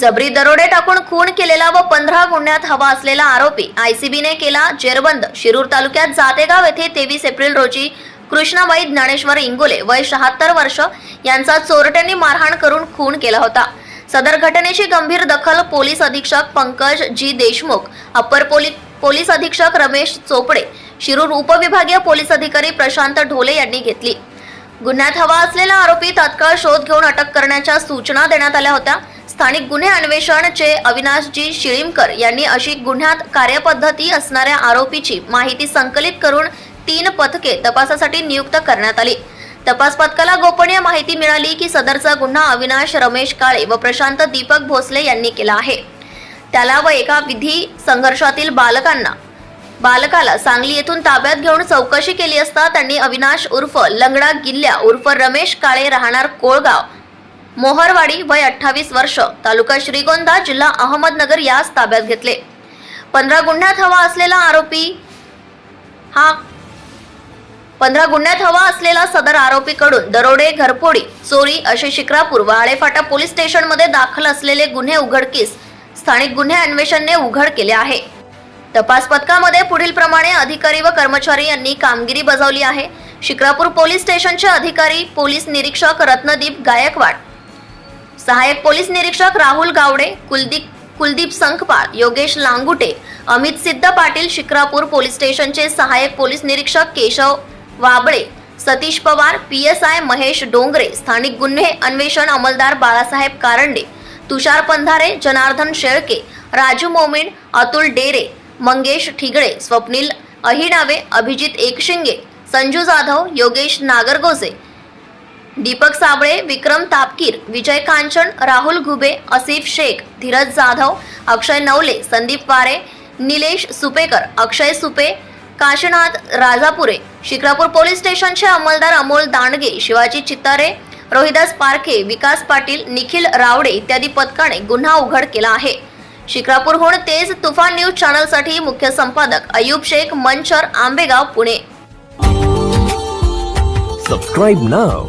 जबरी दरोडे टाकून खून केलेला व पंधरा गुन्ह्यात हवा असलेला आरोपी आयसीबीने केला जेरबंद. शिरूर तालुक्यात जातेगाव येथे तेवीस एप्रिल रोजी कृष्णाबाई ज्ञानेश्वर इंगोले वय शहात्तर वर्ष यांचा चोरट्यांनी मारहाण करून खून केला होता. सदर घटनेची गंभीर दखल पोलीस अधीक्षक Pankaj ji Deshmukh upper police police अधीक्षक रमेश चोपडे शिरूर उपविभागीय पोलीस अधिकारी प्रशांत ढोले यांनी घेतली. गुन्ह्यात हवा असलेला आरोपी तात्काळ शोध घेऊन अटक करण्याच्या सूचना देण्यात आल्या होत्या. स्थानिक गुन्हे अन्वेषणचे अविनाशजी शिळीमकर यांनी अशी गुन्ह्यात कार्यपद्धती असणाऱ्या आरोपीची माहिती संकलित करून तीन पथके तपासासाठी नियुक्त करण्यात आली. तपास पथकाला गोपनीय माहिती मिळाली की सदरचा गुन्हा अविनाश रमेश काळे व प्रशांत दीपक भोसले यांनी केला आहे. त्याला व एका विधी संघर्षातील बालकांना बालकाला सांगली येथून ताब्यात घेऊन चौकशी केली असता त्यांनी अविनाश उर्फ लंगडा गिल्ल्या उर्फ रमेश काळे राहणार कोळगाव मोहरवाडी वय अठ्ठावीस वर्ष तालुका श्रीगोंदा जिल्हा अहमदनगर यास ताब्यात घेतले. पंधरा गुन्ह्यात हवा असलेला आरोपी हा पंधरा गुन्ह्यात हवा असलेला सदर आरोपीकडून दरोडे घरफोडी चोरी असे शिक्रापूर व आळेफाटा पोलीस स्टेशनमध्ये दाखल असलेले गुन्हे उघडकीस स्थानिक गुन्हे अन्वेषणने उघड केले आहे. तपास पथकामध्ये पुढील प्रमाणे अधिकारी व कर्मचारी यांनी कामगिरी बजावली आहे. शिक्रापूर पोलीस स्टेशनचे अधिकारी पोलीस निरीक्षक रत्नदीप गायकवाड सहाय्यक पोलीस निरीक्षक राहुल गावडे कुलदीप कुलदीप संखपाळ योगेश लांगुटे अमित सिद्ध पाटील शिक्रापूर पोलीस स्टेशनचे सहाय्यक पोलीस निरीक्षक Keshav Wable Satish Pawar P S I Mahesh Dongre स्थानिक गुन्हे अन्वेषण अंमलदार बाळासाहेब कारंडे तुषार पंधारे जनार्दन शेळके राजू मोमीन अतुल डेरे मंगेश ठिगळे स्वप्नील अहिडावे अभिजित एकशिंगे संजू जाधव योगेश नागरगोजे दीपक साबळे विक्रम तापकीर विजय कांचन राहुल घुबे असिफ शेख धीरज जाधव अक्षय नवले संदीप वारे निलेश सुपेकर अक्षय सुपे काशीनाथ राजापुरे शिक्रापूर पोलीस स्टेशनचे अंमलदार अमोल दांडगे शिवाजी चित्तारे रोहिदास पारखे विकास पाटील निखिल रावडे इत्यादी पथकाने गुन्हा उघड केला आहे. शिक्रापूरहून तेज तुफान न्यूज चॅनलसाठी मुख्य संपादक अयूब शेख मंचर आंबेगाव पुणे. सबस्क्राईब नाव